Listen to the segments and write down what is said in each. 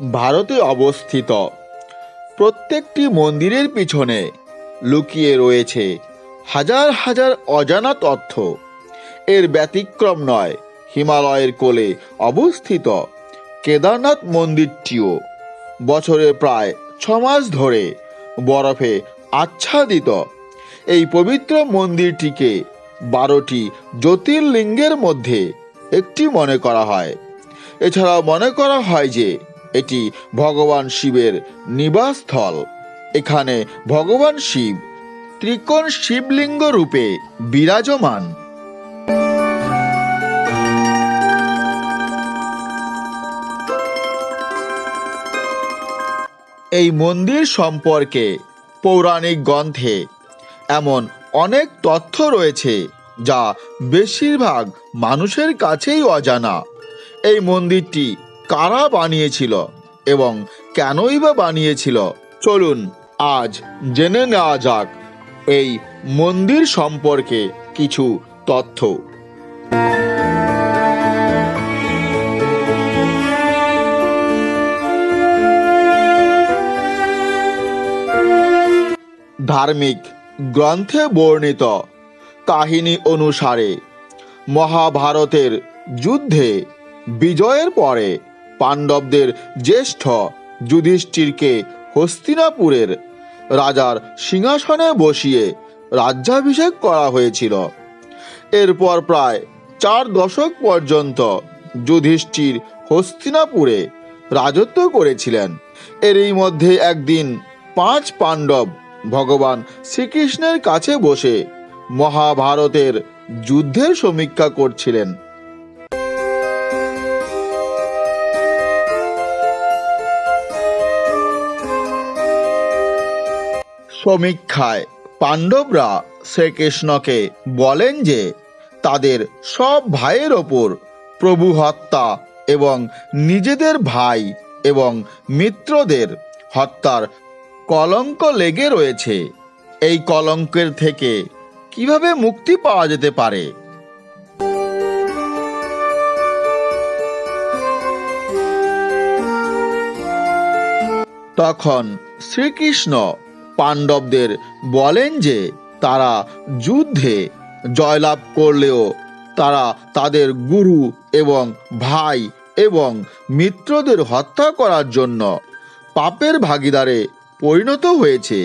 ভারতে অবস্থিত। প্রত্যেকটি মন্দিরের পিছনে লুকিয়ে রয়েছে হাজার হাজার অজানা তথ্য। এর ব্যতিক্রম নয়, হিমালয়ের কোলে অবস্থিত কেদারনাথ মন্দিরটিও। বছরে প্রায় ছ মাস ধরে বরফে আচ্ছাদিত। এই পবিত্র মন্দিরটিকে বারোটি জ্যোতির্লিঙ্গের মধ্যে একটি মনে করা হয়। এছাড়াও মনে করা হয় যে এটি ভগবান শিবের নিবাসস্থল। এখানে ভগবান শিব ত্রিকোণ শিবলিঙ্গ রূপে বিরাজমান। এই মন্দির সম্পর্কে পৌরাণিক গ্রন্থে এমন অনেক তথ্য রয়েছে, যা বেশিরভাগ মানুষের কাছেই অজানা। এই মন্দিরটি কারা বানিয়েছিল এবং কেনই বা বানিয়েছিল? চলুন আজ জেনে নেওয়া যাক এই মন্দির সম্পর্কে কিছু তথ্য। ধার্মিক গ্রন্থে বর্ণিত কাহিনী অনুসারে মহাভারতের যুদ্ধে বিজয়ের পরে পাণ্ডবদের জ্যেষ্ঠ যুধিষ্ঠিরকে হস্তিনাপুরের রাজার সিংহাসনে বসিয়ে রাজ্যাভিষেক করা হয়েছিল। এরপর প্রায় চার দশক পর্যন্ত যুধিষ্ঠির হস্তিনাপুরে রাজত্ব করেছিলেন। এরই মধ্যে একদিন পাঁচ পাণ্ডব ভগবান শ্রীকৃষ্ণের কাছে বসে মহাভারতের যুদ্ধের সমীক্ষা করছিলেন। সমীক্ষায় পাণ্ডবরা শ্রীকৃষ্ণকে বলেন যে, তাদের সব ভাইয়ের ওপর প্রভু হত্যা এবং নিজেদের ভাই এবং মিত্রদের হত্যার কলঙ্ক লেগে রয়েছে। এই কলঙ্কের থেকে কীভাবে মুক্তি পাওয়া যেতে পারে? তখন শ্রীকৃষ্ণ পাণ্ডবদের বলেন যে তারা যুদ্ধে জয়লাভ করলেও তারা তাদের গুরু এবং ভাই এবং মিত্রদের হত্যা করার জন্য পাপের ভাগিদারে পরিণত হয়েছে।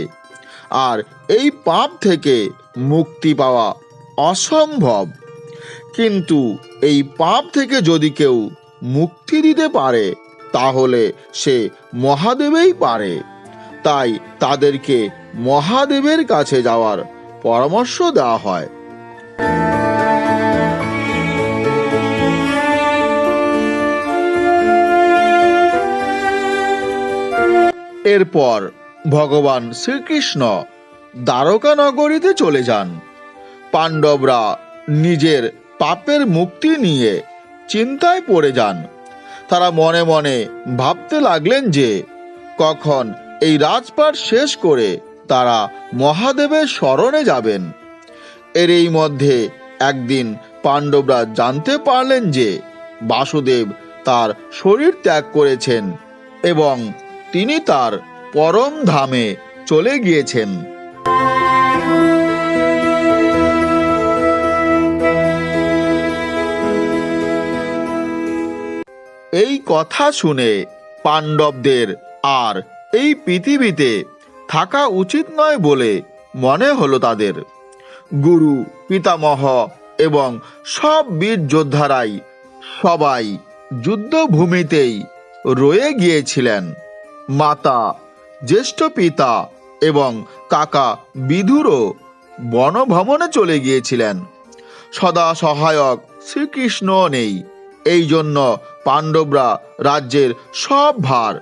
আর এই পাপ থেকে মুক্তি পাওয়া অসম্ভব। কিন্তু এই পাপ থেকে যদি কেউ মুক্তি দিতে পারে, তাহলে সে মহাদেবেই পারে। তাই তাদেরকে মহাদেবের কাছে যাওয়ার পরামর্শ দেওয়া হয়। এরপর ভগবান শ্রীকৃষ্ণ দ্বারকা নগরীতে চলে যান। পাণ্ডবরা নিজের পাপের মুক্তি নিয়ে চিন্তায় পড়ে যান। তারা মনে মনে ভাবতে লাগলেন যে কখন এই রাজপাট শেষ করে তারা মহাদেবের স্মরণে যাবেন। এর এই মধ্যে একদিন পাণ্ডবরা জানতে পারলেন যে বাসুদেব তার শরীর ত্যাগ করেছেন এবং তিনি তার পরম ধামে চলে গিয়েছেন। এই কথা শুনে পাণ্ডবদের আর এই পৃথিবীতে থাকা উচিত নয় বলে মনে হলো তাদের। গুরু, পিতামহ এবং সব বীর যোদ্ধারাই সবাই যুদ্ধভূমিতেই রয়ে গিয়েছিলেন। মাতা, জ্যেষ্ঠ পিতা এবং কাকা বিধুরও বনভ্রমণে চলে গিয়েছিলেন। সদা সহায়ক শ্রীকৃষ্ণ নেই। এই জন্য পাণ্ডবরা রাজ্যের সব ভার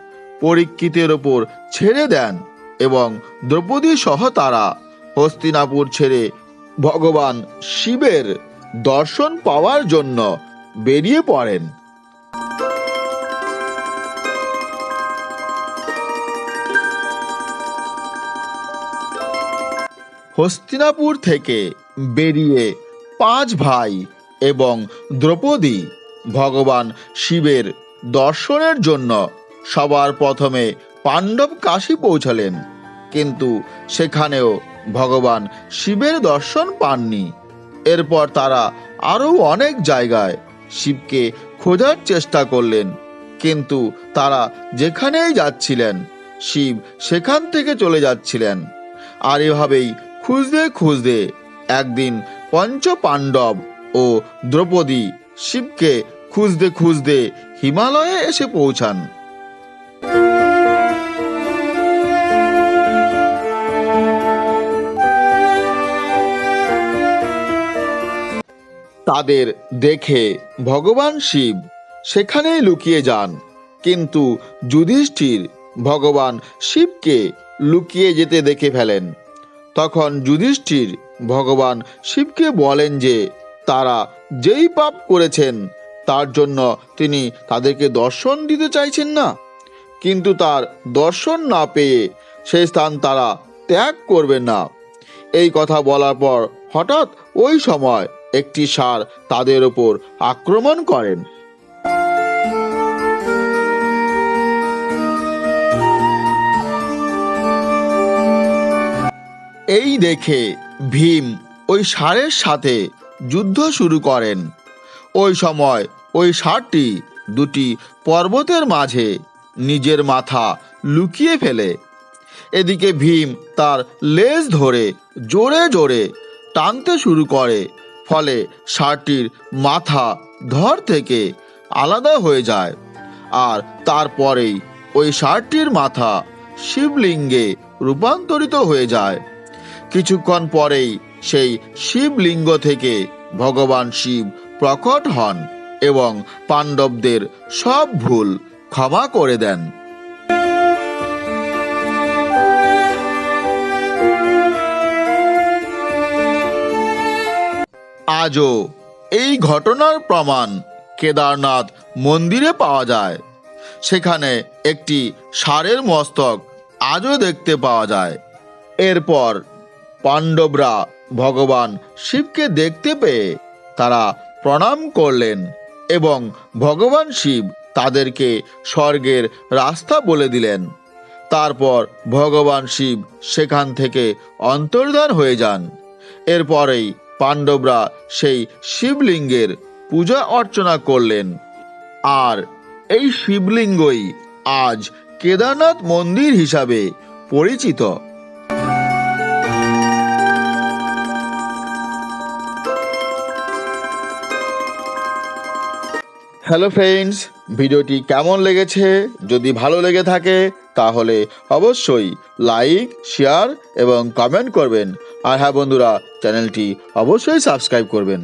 পরীক্ষিতের ওপর ছেড়ে দেন এবং দ্রৌপদী সহ তারা হস্তিনাপুর ছেড়ে ভগবান শিবের দর্শন পাওয়ার জন্য বেরিয়ে পড়েন। হস্তিনাপুর থেকে বেরিয়ে পাঁচ ভাই এবং দ্রৌপদী ভগবান শিবের দর্শনের জন্য সবার প্রথমে পাণ্ডব কাশী পৌঁছালেন, কিন্তু সেখানেও ভগবান শিবের দর্শন পাননি। এরপর তারা আরও অনেক জায়গায় শিবকে খোঁজার চেষ্টা করলেন, কিন্তু তারা যেখানেই যাচ্ছিলেন, শিব সেখান থেকে চলে যাচ্ছিলেন। আর এভাবেই খুঁজতে খুঁজতে একদিন পঞ্চ পাণ্ডব ও দ্রৌপদী শিবকে খুঁজতে খুঁজতে হিমালয়ে এসে পৌঁছান। তাদের দেখে ভগবান শিব সেখানেই লুকিয়ে যান। কিন্তু যুধিষ্ঠির ভগবান শিবকে লুকিয়ে যেতে দেখে ফেলেন। তখন যুধিষ্ঠির ভগবান শিবকে বলেন যে, তারা যেই পাপ করেছেন, তার জন্য তিনি তাদেরকে দর্শন দিতে চাইছেন না। কিন্তু তার দর্শন না পেয়ে সেই স্থান তারা ত্যাগ করবেন না। এই কথা বলার পর হঠাৎ ওই সময় একটি ষাঁড় তাদের ওপর আক্রমণ করেন। এই দেখে ভীম ওই ষাঁড়ের সাথে যুদ্ধ শুরু করেন। ওই সময় ওই ষাঁড়টি দুটি পর্বতের মাঝে নিজের মাথা লুকিয়ে ফেলে। এদিকে ভীম তার লেজ ধরে জোরে জোরে টানতে শুরু করে। ফলে ষাঁড়টির মাথা ধর থেকে আলাদা হয়ে যায় আর তারপরেই ওই ষাঁড়টির মাথা শিবলিঙ্গে রূপান্তরিত হয়ে যায়। কিছুক্ষণ পরেই সেই শিবলিঙ্গ থেকে ভগবান শিব প্রকট হন এবং পাণ্ডবদের সব ভুল ক্ষমা করে দেন। আজও এই ঘটনার প্রমাণ কেদারনাথ মন্দিরে পাওয়া যায়। সেখানে একটি ষাঁড়ের মস্তক আজও দেখতে পাওয়া যায়। এরপর পাণ্ডবরা ভগবান শিবকে দেখতে পেয়ে তারা প্রণাম করলেন এবং ভগবান শিব তাদেরকে স্বর্গের রাস্তা বলে দিলেন। তারপর ভগবান শিব সেখান থেকে অন্তর্ধান হয়ে যান। এরপরেই পাণ্ডবরা সেই শিবলিঙ্গের পূজা অর্চনা করলেন। আর এই শিবলিঙ্গই আজ কেদারনাথ মন্দির হিসাবে পরিচিত। হ্যালো ফ্রেন্ডস, ভিডিওটি কেমন লেগেছে? যদি ভালো লেগে থাকে, তাহলে অবশ্যই লাইক, শেয়ার এবং কমেন্ট করবেন। আর হ্যাঁ বন্ধুরা চ্যানেলটি অবশ্যই সাবস্ক্রাইব করবেন।